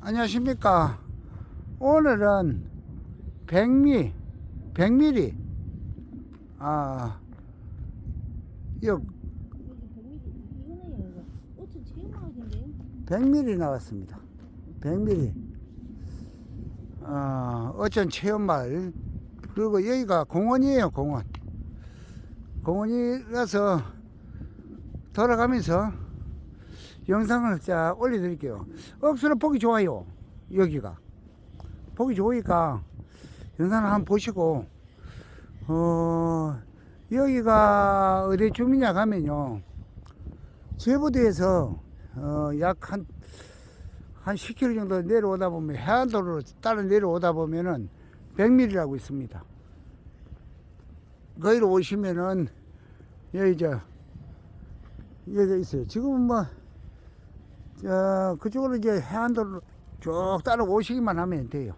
안녕하십니까. 오늘은 백미, 백미리, 아, 여 백미리 나왔습니다. 백미리. 어, 어천 체험마을. 그리고 여기가 공원이에요, 공원. 공원이라서 돌아가면서 영상을 쫙 올려드릴게요. 억수로 보기 좋아요. 여기가. 보기 좋으니까 영상을 한번 보시고, 어, 여기가 어디 주민냐 가면요. 제부도에서 어, 약 한, 한 10km 정도 내려오다 보면 해안도로로 따라 내려오다 보면은 100mm라고 있습니다. 거기로 오시면은 여기 저 여기가 있어요. 지금은 뭐, 저, 그쪽으로 이제 해안도로 쭉 따라 오시기만 하면 돼요.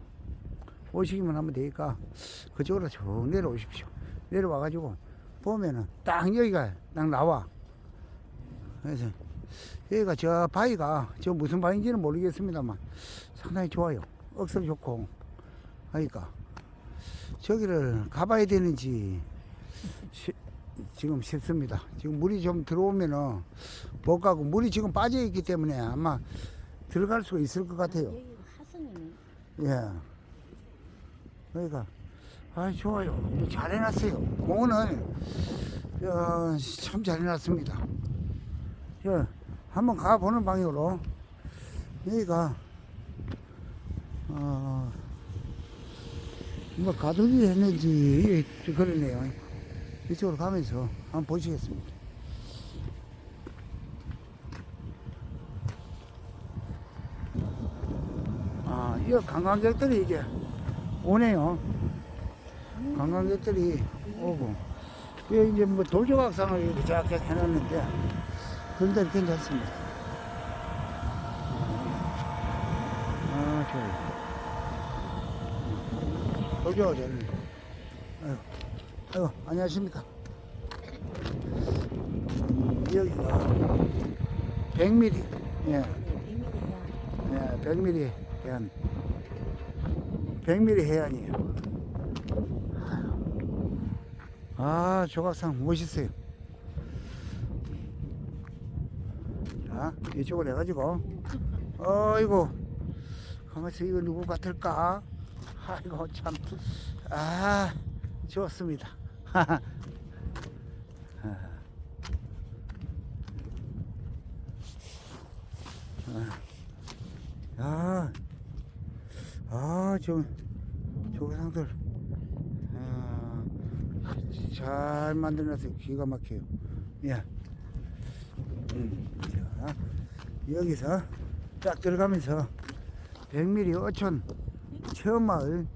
오시기만 하면 되니까 그쪽으로 쭉 내려오십시오. 내려와가지고 보면은 딱 여기가 딱 나와. 그래서 여기가 저 바위가 저 무슨 바위인지는 모르겠습니다만 상당히 좋아요. 억수로 좋고 하니까 저기를 가봐야 되는지 시- 지금 싶습니다. 지금 물이 좀 들어오면은 못 가고 물이 지금 빠져 있기 때문에 아마 들어갈 수가 있을 것 같아요. 하성이네. 예. 그러니까 아 좋아요. 잘 해놨어요. 공원을 어, 참 잘 해놨습니다. 저 한번 가보는 방향으로 여기가 어, 뭐 가두기 했는지 좀 그러네요. 이쪽으로 가면서 한번 보시겠습니다. 아, 이 관광객들이 이제 오네요. 관광객들이 오고. 여기 이제 뭐 돌조각상을 이렇게 작게 해놨는데, 그런데 괜찮습니다. 아, 좋아요. 돌조각 잘 아유, 아유, 안녕하십니까. 여기가 100mm, 예, 예, 100mm 해안. 100mm 해안이에요. 아, 조각상 멋있어요. 자, 이쪽으로 해가지고, 어이구, 가만있어, 이거 누구 같을까? 아이고, 참, 아, 좋습니다. 아, 아, 저, 조개상들, 아, 잘 만들어놨어요. 기가 막혀요. 예. 음, 자, 여기서 딱 들어가면서 100mm 어촌 체험마을,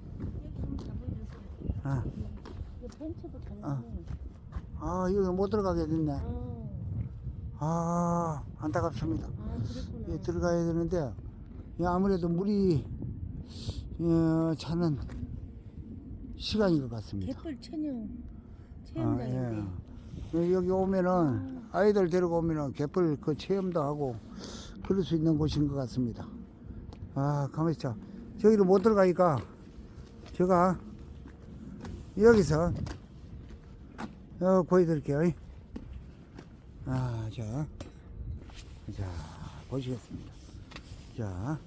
아, 아. 잘하네. 아, 여기 못 들어가게 됐네. 아, 아, 안타깝습니다. 아 그랬구나. 예, 들어가야 되는데 예, 아무래도 물이 어, 차는 시간인 것 같습니다. 갯벌 천연 아, 체험장인데. 예. 여기 오면은 아이들 데리고 오면은 갯벌 그 체험도 하고 그럴 수 있는 곳인 것 같습니다. 아, 가만히 있자. 저기로 못 들어가니까 제가 여기서 어, 보여드릴게요. 아, 자, 자 보시겠습니다. 자,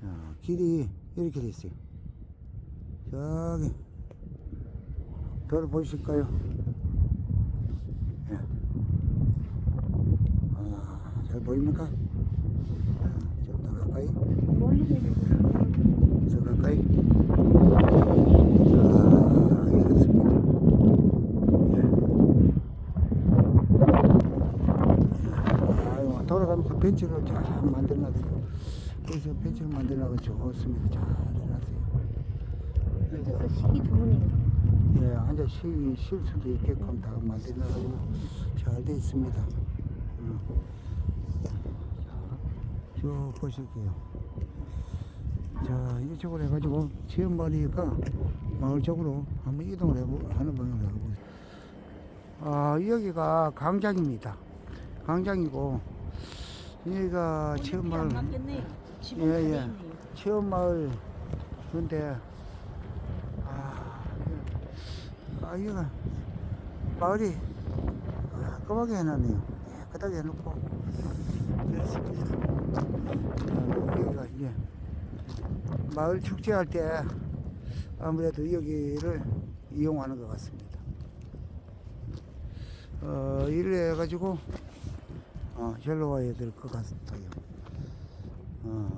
자, 길이 이렇게 돼 있어요. 저기 도로 보실까요? 예. 아, 잘 보입니까? 좀 더 가까이. 더 가까이. 자, 이렇습니다. 예. 아유, 돌아가면서 벤치를 잘 만들어놨어요. 그래서 벤치를 만들어놔서 좋습니다. 잘 해놨어요. 앉아서 쉬기 좋으네. 예, 앉아 쉬, 쉴 수도 있게끔 다 만들어가지고 잘 돼 있습니다. 음. 쭉 보실게요. 자, 이쪽으로 해가지고 체험마리가 마을 쪽으로 한번 이동을 해보, 하는 방향으로 해보세요. 아, 여기가 강장입니다. 강장이고, 여기가 체험 마을 안 맞겠네요. 집은 예, 예, 예. 예. 체험 마을 근데 아, 아 이거 마을이 깔끔하게 해놨네요. 깨끗하게 해놓고 그렇습니다. 아, 여기가 이제 마을 축제할 때 아무래도 여기를 이용하는 것 같습니다. 어, 이래 해가지고 어, 절로 와야 될 것 같아요. 어.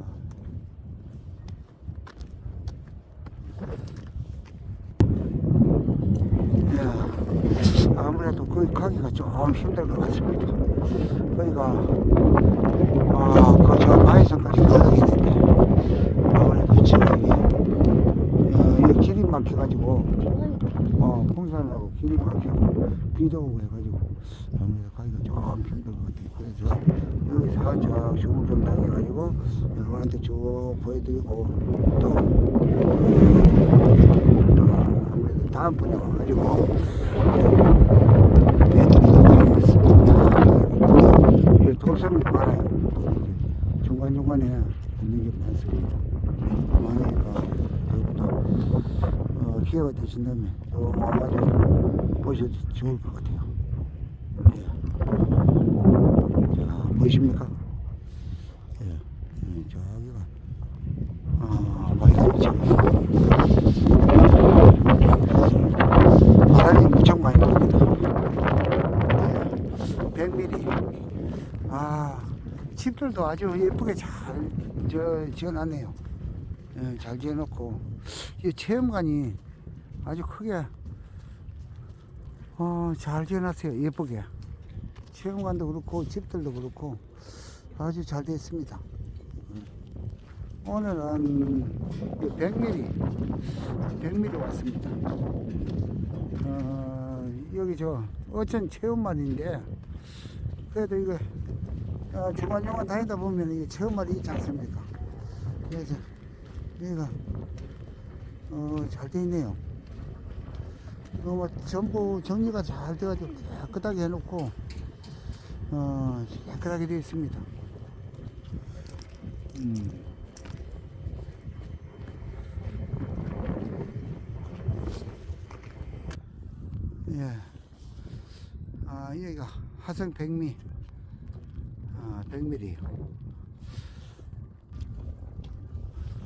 야, 아무래도 거기 가기가 좀 힘들 것 같습니다. 거기가 아, 그저 바위산까지 올라가게 되는데 아무래도 지금 이 길이 막혀가지고 어, 공사하고 길이 막히고 비도 오고 해가지고 아무래도 가기가 좀 힘들 것 같아요. 그래서 여기서 저 주물 좀 당해가지고 여러분한테 쭉 보여드리고 또, 또 아무래도 다음번에 와가지고 이게 돌섬이 많아요. 중간중간에 있는 게 많습니다. 많으니까 여러분도 어, 기회가 되신다면 또 와가지고 보셔도 좋을 것 같아요. 예. 자, 보이십니까? 예. 예, 저기가 아, 많이 나오죠. 바람이 무척 많이 납니다. 예. 100mm. 아, 집들도 아주 예쁘게 잘 저, 지어놨네요. 예, 잘 지어놓고. 이 체험관이 아주 크게 어, 잘 지어놨어요. 예쁘게. 체험관도 그렇고, 집들도 그렇고, 아주 잘 되어 있습니다. 음. 오늘은 100mm, 100mm 왔습니다. 어, 여기 저, 어천 체험관인데, 그래도 이거, 어, 중간중간 다니다 보면 이게 체험관이 있지 않습니까? 그래서, 여기가, 어, 잘돼 있네요. 어, 뭐 전부 정리가 잘 돼가지고 깨끗하게 해놓고, 어, 깨끗하게 되어 있습니다. 음. 예. 아, 여기가 화성 백미. 아, 백미리에요.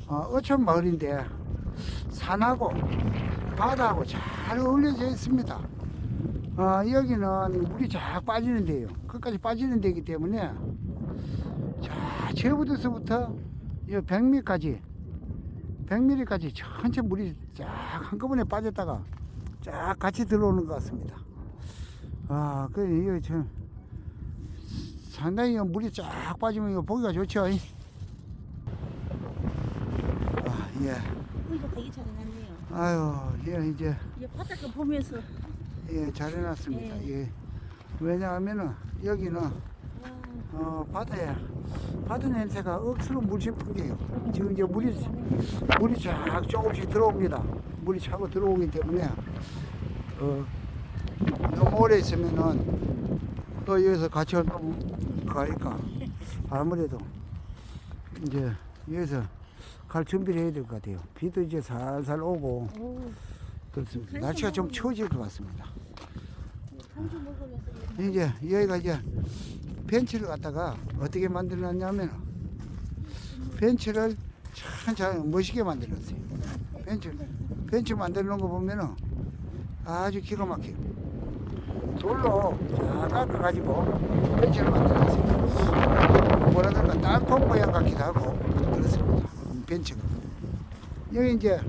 아, 어촌 마을인데 산하고 바다하고 잘 어울려져 있습니다. 아, 여기는 물이 쫙 빠지는 데요. 끝까지 빠지는 데이기 때문에 자, 제부도서부터 이 100미까지 100mm까지 천천히 물이 쫙 한꺼번에 빠졌다가 쫙 같이 들어오는 것 같습니다. 아, 그, 이거 참, 상당히 물이 쫙 빠지면 이거 보기가 좋죠. 이? 아, 예. 여기가 되게 잘 해놨네요. 아유, 예, 이제, 이제 바닷가 보면서 예, 잘 해놨습니다. 예. 예. 왜냐하면은, 여기는, 와, 어, 바다에, 바다 냄새가 억수로 물씬 풍겨요. 지금 이제 물이, 물이 쫙 조금씩 들어옵니다. 물이 차고 들어오기 때문에, 어, 너무 오래 있으면은, 또 여기서 같이 좀 가니까, 아무래도, 이제, 여기서 갈 준비를 해야 될 것 같아요. 비도 이제 살살 오고, 오, 그렇습니다. 날씨가 좀 추워질 것 같습니다. 이제 여기가 이제 벤치를 갖다가 어떻게 만들었냐면 벤치를 참 멋있게 만들었어요. 벤치 벤치 놓은 거 보면은 아주 기가 막히고 돌로 쫙 깎아 가지고 벤치를 만들었어요. 뭐라 그럴까 땅콩 모양 같기도 하고 그렇습니다. 벤치가 여기 이제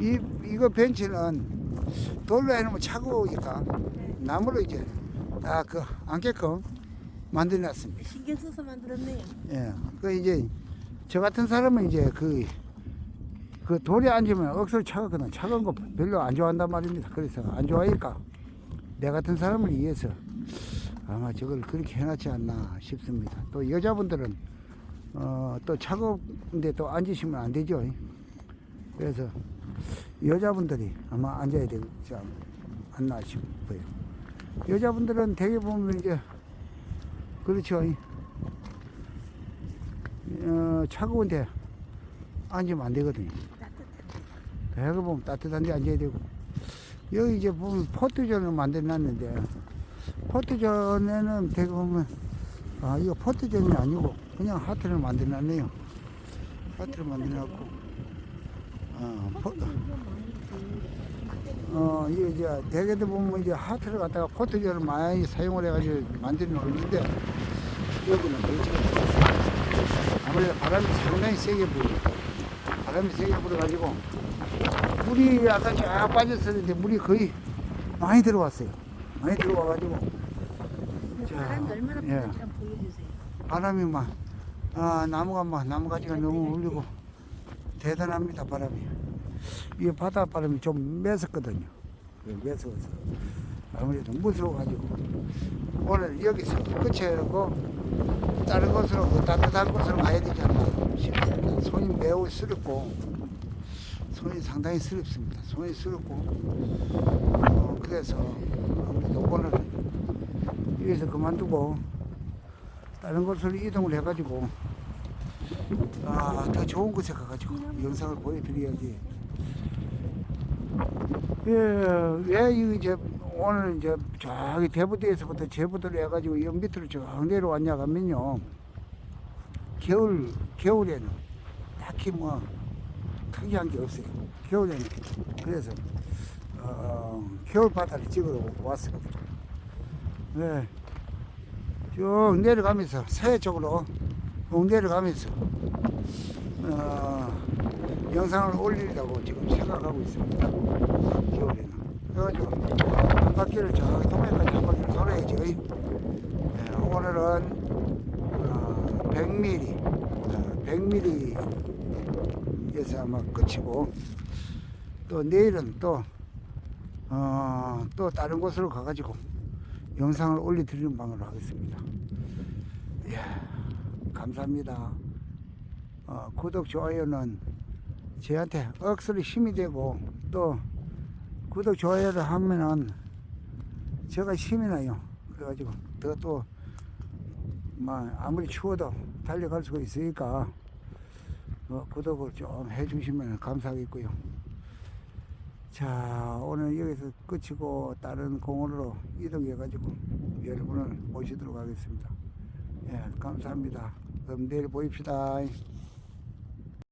이 이거 벤치는 돌로 해놓으면 차가우니까 나무로 이제 딱그 안게끔 만들어놨습니다. 신경 써서 만들었네요. 예. 그 이제 저 같은 사람은 이제 그, 그 돌에 앉으면 억수로 차갑거든. 차가운 거 별로 안 좋아한단 말입니다. 그래서 안 좋아하니까 내 같은 사람을 위해서 아마 저걸 그렇게 해놨지 않나 싶습니다. 또 여자분들은 어, 또 차가운데 또 앉으시면 안 되죠. 그래서 여자분들이 아마 앉아야 되지 않나 싶어요. 여자분들은 대개 보면 이제 그렇죠. 차가운데 앉으면 안 되거든요. 배가 보면 따뜻한 데 앉아야 되고. 여기 이제 보면 포트존을 만들어 놨는데, 포트존에는 대개 보면, 아, 이거 포트존이 아니고, 그냥 하트를 만들어 놨네요. 하트를 만들어 놨고, 어, 포, 어, 이게 이제 대개도 보면 이제 하트를 갖다가 포트존을 많이 사용을 해가지고 만들어 놓는데, 여기는 그렇지. 아무래도 바람이 상당히 세게 불어요. 바람이 세게 불어가지고, 물이 아까 쫙 빠졌었는데 물이 거의 많이 들어왔어요. 많이 들어와가지고 자, 바람이 얼마나 예. 보여주세요. 바람이 막 아, 나무가 막 나무가지가 너무 울리고 대단합니다 바람이. 이 바다 바람이 좀 매섭거든요. 그 매서워서 아무래도 무서워가지고 오늘 여기서 끝이고 다른 곳으로 그 따뜻한 곳으로 가야 되잖아요. 지금 손이 매우 쓰럽고 손이 상당히 쓰럽습니다. 손이 쓰럽고 어, 그래서 아무래도 오늘은 여기서 그만두고 다른 곳으로 이동을 해가지고 아, 더 좋은 곳에 가가지고 영상을 보여드려야지. 예, 왜이 이제 오늘 이제 저기 대부대에서부터 제부도를 해가지고 여 밑으로 쭉 내려왔냐 하면요. 겨울 겨울에는 딱히 뭐 특이한 게 없어요. 겨울에는 그래서 어, 겨울 바다를 찍으러 왔습니다. 네. 쭉 내려가면서 서해 쪽으로 쭉 내려가면서 어, 영상을 올리려고 지금 생각하고 있습니다. 겨울에는. 그래가지고 한 바퀴를 저기 동해까지 한 바퀴를 돌아야죠. 네, 오늘은 어, 100mm, 어, 100mm에서 아마 끝이고 또 내일은 또 어, 또 다른 곳으로 가가지고 영상을 올려드리는 방으로 하겠습니다. 이야, 감사합니다. 어, 구독, 좋아요는 저한테 억수로 힘이 되고 또 구독, 좋아요를 하면은 제가 힘이 나요. 그래가지고 더또뭐 아무리 추워도 달려갈 수가 있으니까 어, 구독을 좀 해주시면 감사하겠고요. 자 오늘 여기서 끝이고 다른 공원으로 이동해 가지고 여러분을 모시도록 하겠습니다. 예, 감사합니다. 그럼 내일 보입시다.